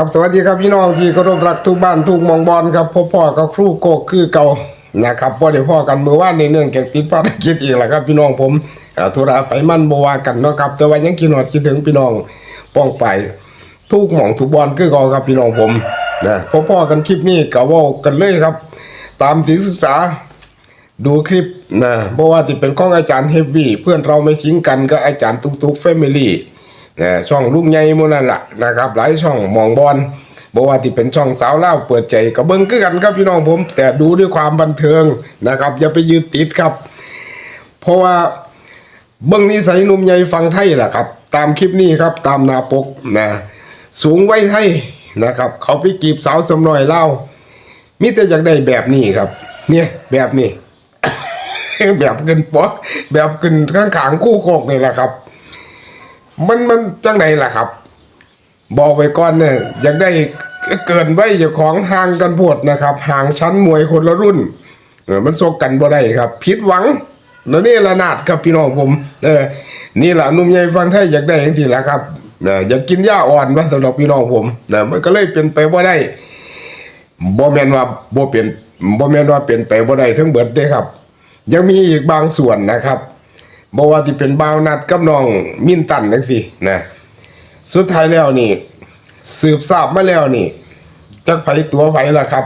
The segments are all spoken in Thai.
ครับสวัสดีครับพี่น้องที่เคารพรักทุกบ้านทุกหมองบอลครับพ่อพ่อกับครูโกกคือเก่านะครับพ่อได้พ่อกันมือว่านในเนื่องจากติดภารกิจอีกแล้วครับ พี่น้องผมธุระไปมั่นบวากันเนาะครับแต่ว่ายังคิดหอดคิดถึงพี่น้องป้องไปทุกหม่องทุกบอลคือเก่าครับพี่น้องผมนะพ่อพ่อกันคลิปนี้ก็เว่ากันเลยครับ ตามที่ศึกษาดูคลิปนะเพราะว่าที่เป็นของอาจารย์เฮฟวี่เพื่อนเราไม่ทิ้งกันก็อาจารย์ตุกตุกแฟมิลี่ ช่องลุงใหญ่หมูนั่นแหละนะครับ หลายช่องมองบอลบอกว่าที่เป็นช่องสาวเล่าเปิดใจก็เบิ้งคือกันครับพี่น้องผม แต่ดูด้วยความบันเทิงนะครับ อย่าไปยืดติดครับ เพราะว่าเบิ้งนิสัยหนุ่มใหญ่ฟังไทยแหละครับ ตามคลิปนี้ครับตามนาปกนะสูงไว้ไทยนะครับ เขาไปกีบสาวสมน้อยเล่ามิแต่อยากได้แบบนี้ครับ เนี่ยแบบนี้ แบบเกินปอกแบบเกินข้างขางคู่โคกนี่แหละครับ มันมันจังไหนล่ะครับ บอกไว้ก่อนเนี่ยอยากได้เกินไว้เจ้าของห่างกันโพดนะครับห่างชั้นมวยคนละรุ่นเออมันโซกกันบ่ได้ครับผิดหวังแล้วนี่ละนาดครับพี่น้องผม เออ นี่แหละหนุ่มใหญ่ฟังไทยอยากได้อย่างที่ละครับเอออยากกินหญ้าอ่อนว่าสำหรับพี่น้องผมเออมันก็เลยเป็นไปบ่ได้บ่แมนว่าบ่เป็นบ่แมนว่าเป็นไปบ่ได้ทั้งเบิดเด้ครับ ยังมีอีกบางส่วนนะครับ บอกว่าที่เป็นบ่าวนัดกับน้องมินตันจังซี่นะ สุดท้ายแล้วนี่ สืบทราบมาแล้วนี่จักไผตัวไผล่ะครับ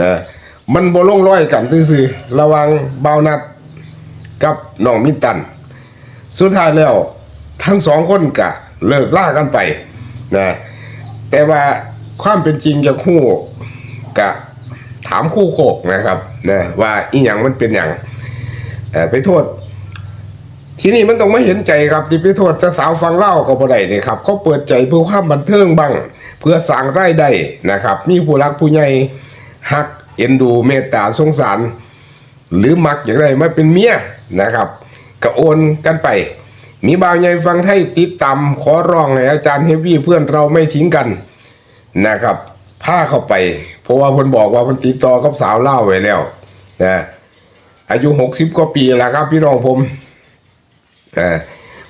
นะมันบ่ลงร้อยกันซื่อระวังบ่าวนัดกับน้องมินตัน สุดท้ายแล้ว ทั้งสองคนกะเลิกล่ากันไปนะแต่ว่าความเป็นจริงจากคู่กะถามคู่โคกนะครับนะว่าอีหยังมันเป็นอย่างไปโทษ ทีนี้มันต้องไม่เห็นใจครับที่ไปโทษสาวฟังเล่าก็บ่ได้นี่ครับเขาเปิดใจเพื่อความบันเทิงบ้าง เพื่อสร้างรายได้นะครับ มีผู้รักผู้ใหญ่ฮักเอ็นดูเมตตาสงสาร หรือมักอย่างไรมาเป็นเมียนะครับก็โอนกันไป มีบาวใหญ่ฟังไทยติดตามขอร้องให้อาจารย์เฮฟวี่เพื่อนเราไม่ทิ้งกันนะครับพาเข้าไป เพราะว่าเพิ่นบอกว่าเพิ่นติดต่อกับสาวเล่าไว้แล้วนะอายุหกสิบกว่าปีแล้วครับพี่น้องผม อ่า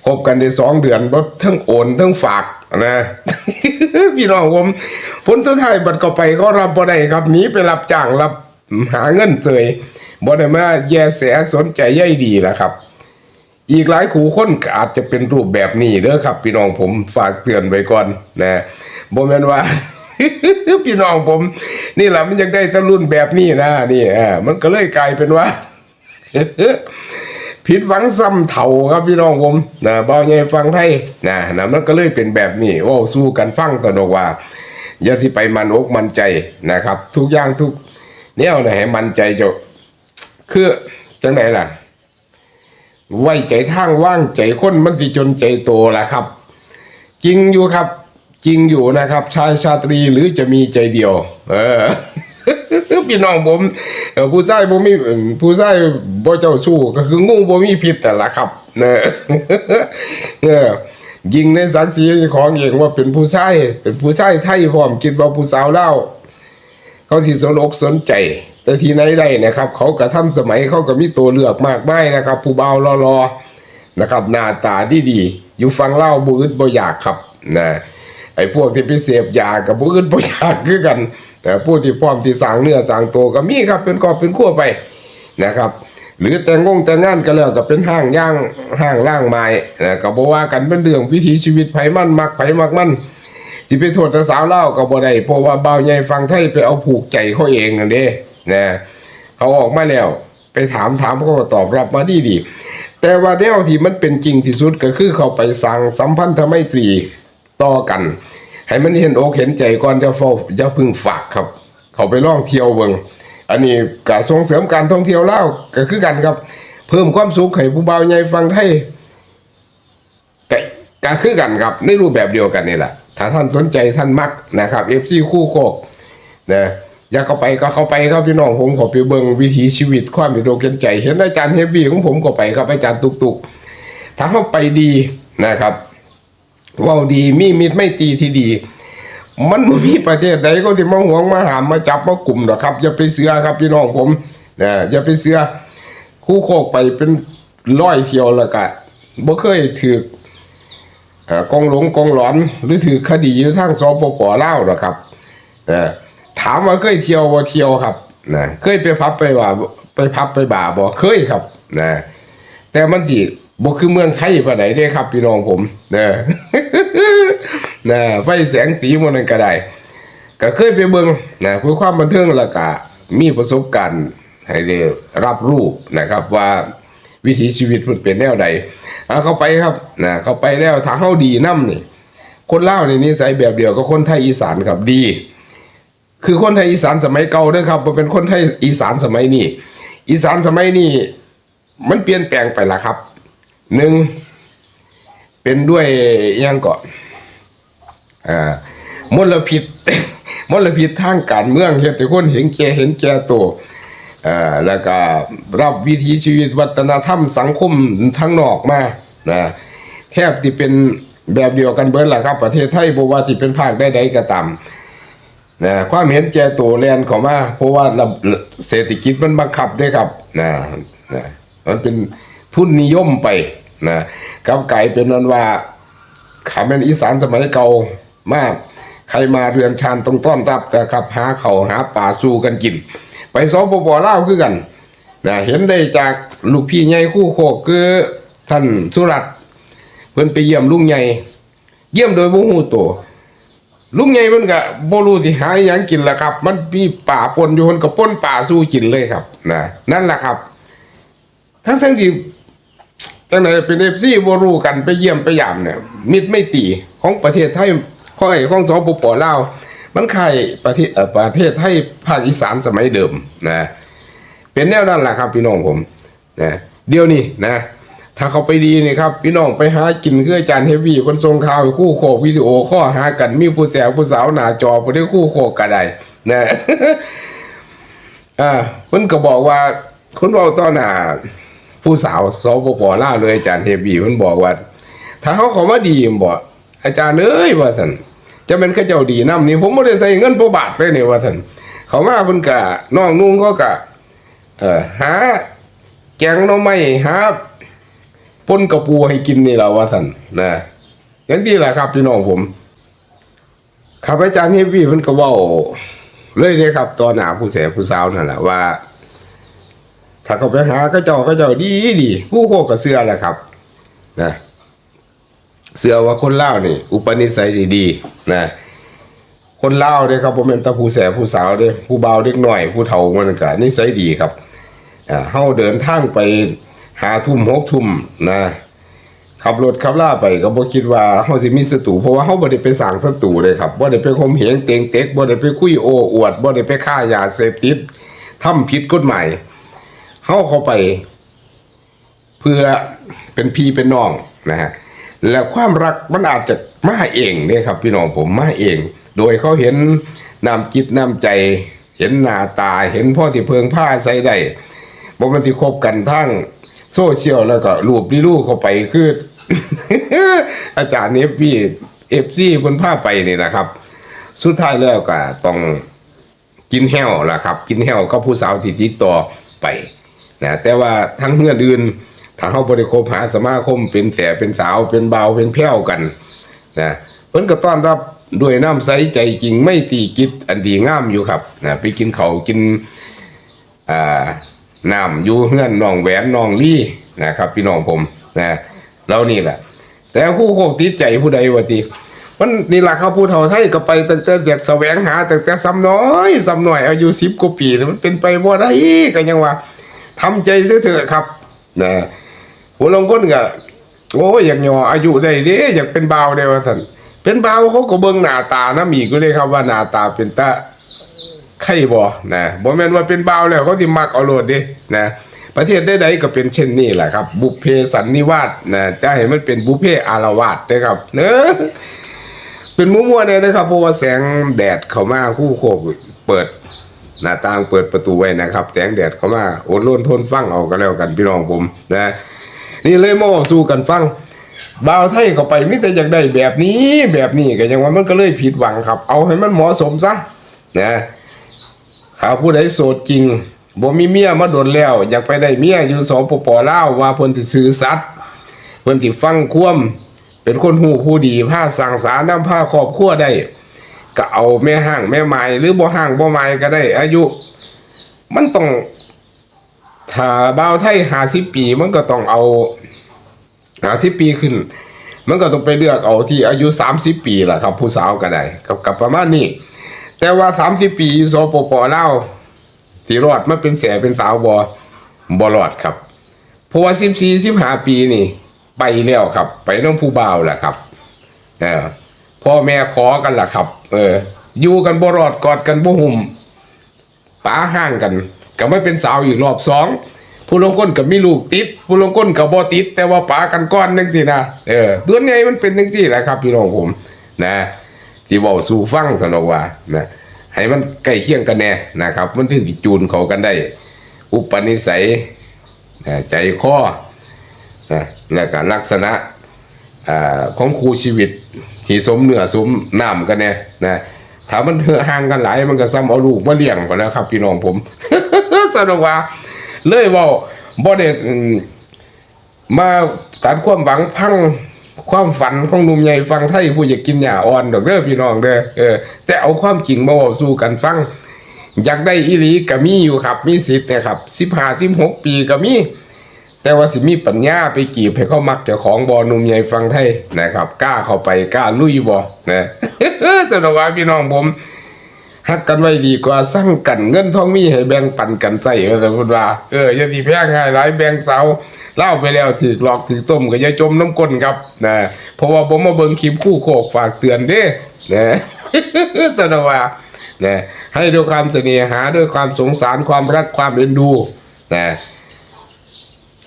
คบกันได้สองเดือนบ่ทั้งโอนทั้งฝากนะพี่น้องผมผลทุดท้ายบัดก็ไปก็รับบ่ได้ครับหนีไปรับจ้างรับหาเงินเสยบ่ได้มาแยแสสนใจใยดีแหละครับ อีกหลายขู่คนอาจจะเป็นรูปแบบนี้เด้อครับ พี่น้องผมฝากเตือนไว้ก่อนนะบ่แม่นว่าพี่น้องผม นี่แหละมันยังได้ตะรุ่นแบบนี้นะนี่อ่ามันก็เลยกลายเป็นว่า ผิดหวังซ้ำเถ่าครับพี่น้องผมนะบ่าวใหญ่ฟังไทยนะนะมันก็เลยเป็นแบบนี้เว่าสู้กันฟังตนว่า อย่าที่ไปมันอกมันใจนะครับ ทุกอย่างทุกแนวนะให้มันใจเจ้าคือจังไหนล่ะ ไว้ใจทางว่างใจคนมันสิจนใจโตล่ะครับ จริงอยู่ครับ จริงอยู่นะครับ ชายชาตรีหรือจะมีใจเดียว เออ พี่น้องผมผู้ชายบ่มีผู้ชายบ่เจ้าชู้ก็คืองูบ่มีพิษแต่ละครับเนอะเออยิงในศักดิ์ศรีของเองว่าเป็นผู้ชายเป็นผู้ชายไทยพร้อมคิดว่าผู้สาวเล่าเขาสิสนอกสนใจ แต่ที่ไหนได้นะครับ เขากระทำสมัยเขาก็มีตัวเลือกมากมายนะครับ ผู้เบารอๆนะครับหน้าตาดีๆอยู่ฟังเล่าบ่อึดบ่อยากครับนะไอ้พวกที่ไปเสพยากับบ่อึดบ่อยากคือกัน แต่ผู้ที่พร้อมที่สร้างเนื้อสร้างตัวก็มีครับเป็นกอบเป็นขั้วไปนะครับ หรือแต่งงแต่งงานก็แล้วก็เป็นห้างย่างห้างล่างไม้นะก็บ่ว่ากันเป็นเรื่องวิถีชีวิตไผมันมักไผมักมันสิไปโทษแต่สาวเล่าก็บ่ได้เพราะว่าเบาใหญ่ฟังไทยไปเอาผูกใจเขาเองนั่นเด้นะเขาออกมาแล้วไปถามถามเขาก็ตอบรับมาดีดี แต่ว่าแนวที่มันเป็นจริงที่สุดก็คือเขาไปสั่งสัมพันธไมตรีต่อกัน ให้มันเห็นอกเห็นใจก่อนจะเฝ้าจะพึ่งฝากครับ เขาไปล่องเที่ยวเบิงอันนี้การส่งเสริมการท่องเที่ยวเล่าก็คือกันครับ เพิ่มความสุขให้ผู้บ่าวใหญ่ฟังไทยก็ก็คือกันครับในรูปแบบเดียวกันนี่แหละถ้าท่านสนใจท่านมักนะครับเอฟซีคู่โคกนะอยากเข้าไปก็เข้าไปครับพี่น้องผมขอไปเบิงวิถีชีวิตความเป็นโดเกนใจ เห็นอาจารย์เฮฟวี่ของผมก็ไปครับอาจารย์ตุกตุกถ้าเข้าไปดีนะครับ เว่าดีมีมิตรไม่ตีที่ดี มันบ่มีประเทศใดก็ที่มาหวงมาหามมาจับมากลุ่มหรอกครับ อย่าไปเสือครับพี่น้องผมนะอย่าไปเสือคู่โคกไปเป็นร้อยเที่ยวแล้วก็บ่เคยถือกองหลงกองหลอนหรือถือคดีอยู่ทางสปปล่าหรอครับเออถามว่าเคยเที่ยวบ่เที่ยวครับนะเคยไปพับไปว่าไปพับไปบ่าบ่เคยครับนะแต่มันสิ บ่คือเมืองไทยปานใดเด้ครับ พี่น้องผมเด้อนะไฟแสงสีมันนั่นก็ได้ ก็เคยไปเบิ่งนะเพื่อความบันเทิงล้วก็มีประสบการณ์ให้ได้รับรู้นะครับว่าวิถีชีวิตมันเป็นแนวใดเอาเข้าไปครับนะเข้าไปแล้วถ้าเฮาดีนํนี่ คนเล่าวนี่นิสัยแบบเดียวกับคนไทยอีสานครับดี คือคนไทยอีสานสมัยเก่าเด้อครับบ่เป็นคนไทยอีสานสมัยนี้อีสานสมัยนี้มันเปลี่ยนแปลงไปละครับ หนึ่งเป็นด้วยอิหยังก่อนอ่ามลพิษมลพิษทางการเมืองเฮ็ดให้คนเห็นแก่เห็นแก่ตัวอ่าแล้วก็รับวิถีชีวิตวัฒนธรรมสังคมทั้งนอกมานะแทบที่เป็นแบบเดียวกันเบิดล่ะครับ ประเทศไทยบว่าสิเป็นภาคใดๆก็ตามนะความเห็นแก่ตัวแลนเข้ามาเพราะว่าระเศรษฐกิจมันบังคับเด้ครับนะนะมันเป็น ทุนนิยมไปนะกลับไกลายเป็นนั้นว่าขาแม่นอีสานสมัยเก่ามาก ใครมาเรือนชานต้องต้อนรับนะครับ หาเขาหาป่าสู้กันกิน ไปสปปลาวคือกันนะเห็นได้จากลูกพี่ใหญ่คู่โคกคือท่านสุรัตน์เพิ่นไปเยี่ยมลุงใหญ่ เยี่ยมโดยบ่ฮู้ตัวลุงใหญ่มันก็บ่รู้สิหาหยังกินล่ะครับ มันมีป่าปนอยู่มันก็ปนป่าสู้กินเลยครับนะนั่นแหละครับ ทั้งทั้งๆที่ จังไหนเป็นเอฟซีบรู้กันไปเยี่ยมไปยามเนี่ยมิตรไม่ตีของประเทศไทยค่อยของสปปลาวมันใคล้ายประเทศเอ่อประเทศไทยภาคอีสานสมัยเดิมนะเป็นแนวนั้นแหละครับ พี่น้องผมนะเดี๋ยวนี้นะ ถ้าเขาไปดีนี่ครับ พี่น้องไปหากินเคืออจารย์เฮฟวี่คนทรงข่าวคู่โควิดีโอข้อหากันมีผู้แสวผู้สาวหน้าจอบ่ได้คู่โคกก็ไดนะอ่าเพิ่นก็บอกว่าคนเว้าต่อหน้า ผู้สาวสปปลาวเลยอาจารย์เฮบีมันบอกว่า ถ้าเขาขอมาดีมบอกอาจารย์เอ้ยว่าสันจะเป็นข้าเจ้าดีน้ำนี่ผมไม่ได้ใส่เงินประบาทเลยเนี่ยว่าสันเขามาเพิ่นกะน้องนุ่งก็กะเออหาแกงน่อไม้หาปนกระปูให้กินนี่แหละว่าสันนะอย่างที่แหละครับพี่น้องผมครับอาจารย์เฮบีเพิ่นก็เว้าเลยเลยครับตอนหนาผู้แสผู้สาวนั่นแหละว่า ถ้าเขาไปหาก็เจ้าก็เจ้าดีดีผู้โคกับเสือแหละครับนะเสือว่าคนเล่านี่ อุปนิสัยดีๆนะคนเล่าเนี่ยครับผมเป็นตาผู้แสบผู้สาวเด้ผู้เบาเด็กหน่อย ผู้เฒ่ามันก็นิสัยดีครับอ่าเฮาเดินทางไปหาทุ่มหกทุ่มนะขับรถขับล่าไปก็บ่คิดว่าเฮาสิมีศัตรูเพราะว่าเฮาบ่ได้ไปสร้างศัตรูเลยครับบ่ได้ไปข่มเหงเต็งเต็กบ่ได้ไปคุยโอ้อวดบ่ได้ไปฆ่ายาเสพติดทำผิดกฎหมาย เข้าเข้าไป เพื่อเป็นพี่เป็นน้องนะฮะแล้วความรักมันอาจจะมาเองเนี่ยครับ พี่น้องผมมาเอง โดยเขาเห็นน้ำจิตน้ำใจ เห็นหน้าตาเห็นพ่อที่เพิงผ้าใส่ได้บ่มันที่คบกันทั้งโซเชียลแล้วก็รูปที่ลูกเข้าไปคืออาจารย์เอฟพีเอฟซีเพิ่นพาไปนี่นะครับ สุดท้ายแล้วก็ต้องกินแห้วล่ะครับ กินแห้วก็ผู้สาวที่ติดต่อไป นะแต่ว่าทั้งเพื่อนอื่นถ้าเขาบริโภคหาสมาคมเป็นแสเป็นสาวเป็นเบาเป็นแพ้วกันนะเพิ่นก็ต้อนรับด้วยน้ำใสใจจริงไม่ตีกิจอันดีงามอยู่ครับนะไปกินเขากินอ่าน้ำอยู่เฮือนน้องแหวนน้องลี่นะครับ พี่น้องผมนะเรานี่แหละ แต่คู่โคกติดใจผู้ใดวะติมันนี่แหละครับผู้เฒ่าไทยก็ไปตั้งแต่อยากแสวงหาตั้งแต่ซ้ำน้อยซ้ำหน่อยอายุสิบกว่าปีมันเป็นไปบ่ได้ก็ยังว่า ทำใจเสียเถอะครับนะผู้ลางคนก็โอ้ยอยากย่ออายุได้เด้อยากเป็นบ่าวได้ว่าซั่นเป็นบ่าวเขาก็เบิ่งหน้าตานะมีก็เลยครับว่าหน้าตาเป็นตาไข่บ่นะบ่แม่นว่าเป็นบ่าวแล้วเขาสิมักเอาโลดเด้นะประเทศใดๆก็เป็นเช่นนี้แหละครับ บุพเพสันนิวาสนะจะให้มันเป็นบุพเพอารวาสนะครับเนอะเป็นมัวๆเนี่ยนะครับเพราะว่าแสงแดดเข้ามาคู่โคกเปิด หน้าต่างเปิดประตูไว้นะครับแสงแดดเข้ามาอดรนทนฟังเอาก็แล้วกันพี่น้องผมนะนี่เลยมาสู้กันฟังบ่าวไทยเข้าไปมิแต่อยากได้แบบนี้แบบนี้ก็ยังว่ามันก็เลยผิดหวังครับ เอาให้มันเหมาะสมซะนะถ้าผู้ใดโสดจริงบ่มีเมียมาโดนแล้ว อยากไปได้เมียอยู่สปปลาวว่าเพิ่นสิซื้อสัตว์เพิ่นสิฟังความเป็นคนหูผู้ดีผ้าสั่งสารน้ำผ้าครอบครัวได้ ก็เอาแม่ห้างแม่ไม้หรือบ่ห้างบ่ไม้ก็ได้ อายุ มันต้องถ้าบ่าวไทยหาสิปี มันก็ต้องเอาหาสิปีขึ้น มันก็ต้องไปเลือกเอาที่อายุสามสิบปีล่ะครับ ผู้สาวก็ได้กับกับประมาณนี้แต่ว่าสามสิบปีอยู่สปปลาวที่รอดมาเป็นแสเป็นสาวบอบรอดครับเพราะว่าสิบสี่สิบห้าปีนี่ ไปแล้วครับ ไปน้องผู้บ่าวแหละครับเออ พ่อแม่ขอกันล่ะครับ เออ อยู่กันบ่รอดกอดกันบ่หุ่มป้าห่างกัน ก็ไม่เป็นสาวอีกรอบสองผู้ลงก้นกับมีลูกติด ผู้ลงก้นกับบ่ติด แต่ว่าป้ากันก้อนนึงสินะเออตัวใหญ่มันเป็นจังซี่แหละครับ พี่น้องผม นะที่เว้าสู่ฟังสนอกว่านะให้มันใกล้เคียงกันแน่นะครับ มันถึงจูนเขากันได้ อุปนิสัยใจคอนะแล้วก็ลักษณะของครูชีวิต ที่สมเนื้อสมน้ำกันเนี่ยนะถ้ามันเถอห่างกันหลายมันก็ซ้ำเอาลูกมาเลี้ยงกันแล้วครับ พี่น้องผมสนุกว่า เลยว่าบ่ได้มาตัดความหวังพังความฝันของหนุ่มใหญ่ฟังไทยผู้อยากกินหญ้าอ่อนดอกเด้อพี่น้องเด้อเออแต่เอาความจริงมาเว้าสู่กันฟัง อยากได้อีหลีก็มีอยู่ครับ มีสิทธิ์นะครับ15 16ปีก็มี แต่ว่าสิมีปัญญาไปกีบให้เขามักเจ้าของบอหนุ่มใหญ่ฟังไทยนะครับ กล้าเข้าไปกล้าลุยบอนะสนว่าพี่น้องผมฮักกันไว้ดีกว่าสร้างกันเงินทองมีให้แบ่งปันกันใส่ว่าแต่พูดว่าเออย่าสิแพงง่ายหลายแบ่งเสาเล่าไปแล้วถือหลอกถือต้มก็อย่าจมน้ำก้นครับนะเพราะว่าผมมาเบิ่งคลิปคู่โคกฝากเตือนเด้นะสนว่านะให้ด้วยความเสน่หาด้วยความสงสารความรักความเอ็นดูนะ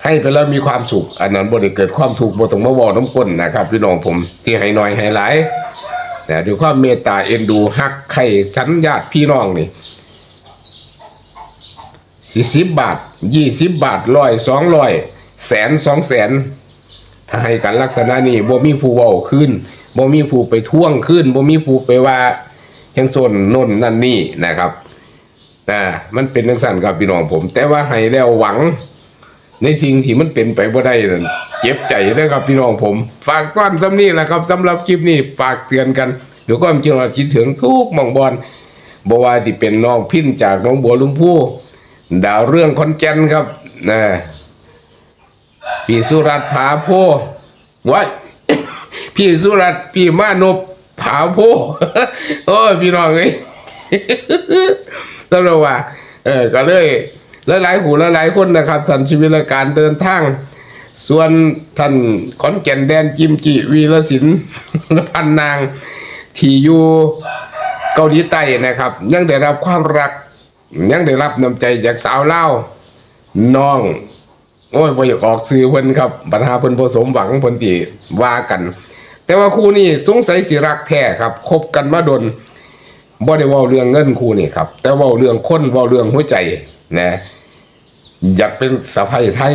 ให้ไปแล้วมีความสุข อันนั้นบ่ได้เกิดความถูกข์บ่ต้องมาว้าน้ำก้นนะครับ พี่น้องผมที่ให้น้อยให้หลายนะด้วยความเมตตาเอ็นดูฮักใครชั้นญาติพี่น้องนี่สี่สิบบาทยี่สิบบาทร้อยสองร้อยแสนสองแสนถ้าให้กันลักษณะนี้บ่มีผู้เว้าขึ้นบ่มีผู้ไปท่วงขึ้นบ่มีผู้ไปว่าจังซนน่นนั่นนี่นะครับนะมันเป็นจังสั่นครับพี่น้องผม แต่ว่าให้แล้วหวัง ในสิ่งที่มันเป็นไปบ่ได้นั่นเจ็บใจเด้อครับพี่น้องผม ฝากก้อนสำนี้แหละครับสำหรับคลิปนี้ฝากเตือนกันเดี๋ยวความจริงเราคิดถึงทุกมองบอลบวาที่เป็นน้องพินจากน้องบัวลุงพูดาวเรื่องคอนแกนครับนะพี่สุรัตน์ผาโพไว้พี่สุรัตน์พี่มานพผาโพโอ้พี่น้องเอ้ยต้องระว่า เออก็เลย หลายๆหูหลายๆคนนะครับท่านชีวิตการเดินทาง ส่วนท่านขอนแก่นแดนจิมจิวีรศิลป์พันนางที่อยู่เกาหลีใต้นะครับ ยังได้รับความรัก ยังได้รับน้ำใจจากสาวเล่าน้องโอ้ยบ่อยากออกซื้อเพิ่นครับปัญหาเพิ่นบ่สมหวังเพิ่นที่ว่ากัน แต่ว่าคู่นี้สงสัยสิรักแท้ครับคบกันมาดนบ่ได้ว้าเรื่องเงินคู่นี่ครับ แต่ว้าเรื่องคนว้าเรื่องหัวใจนะ อยากเป็นสะใภ้ไทย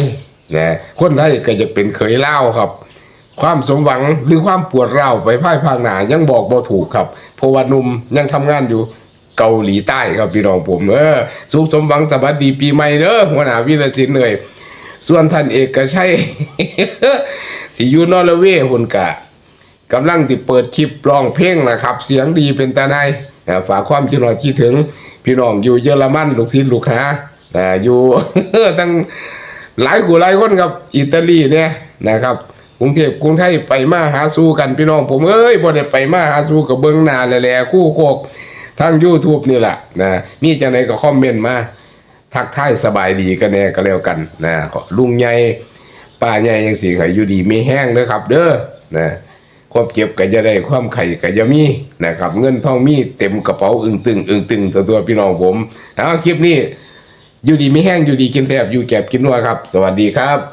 นะคนไทยก็อยากเป็นเขยเล่าครับ ความสมหวังหรือความปวดร้าวไปพ่ายภาคหนายังบอกบ่ถูกครับเพราะว่านุ่มยังทำงานอยู่เกาหลีใต้ครับพี่น้องผมเออสุขสมหวังสวัสดีปีใหม่เด้อหัวหน้าวิรศิลป์เหนื่อยส่วนท่านเอกชัยที่อยู่นอร์เวย์หุ่นกะกำลังติเปิดคลิปร้องเพลงนะครับ เสียงดีเป็นตาในฝากความคิดหน่อยที่ถึง พี่น้องอยู่เยอรมันลูกศิษย์ลูกหา อ่าอยู่ ทั้งหลายกูหลายคนครับอิตาลีเนี่ยนะครับกรุงเทพกรุงไทยไปมาหาสู่กันพี่น้อง ผมเอ้ยบ่ได้ไปมาหาสู่กับเบิ้งนาแหละๆคู่โคกทาง YouTube นี่แหละนะมีจังไดก็คอมเมนต์มาทักทายสบายดีกันแน่ก็แล้วกันนะลุงใหญ่ป้าใหญ่ยังสิไขอยู่ดีไม่แห้งเด้อครับ เด้อนะความเจ็บก็จะได้ความไข่ก็จะมีนะครับ เงินทองมีเต็มกระเป๋าอึงตึงอึงตึงตัวตัวพี่น้องผมเอาคลิปนี้ อยู่ดีไม่แห้งอยู่ดีกินแทบอยู่แก็บกินนัวครับ สวัสดีครับ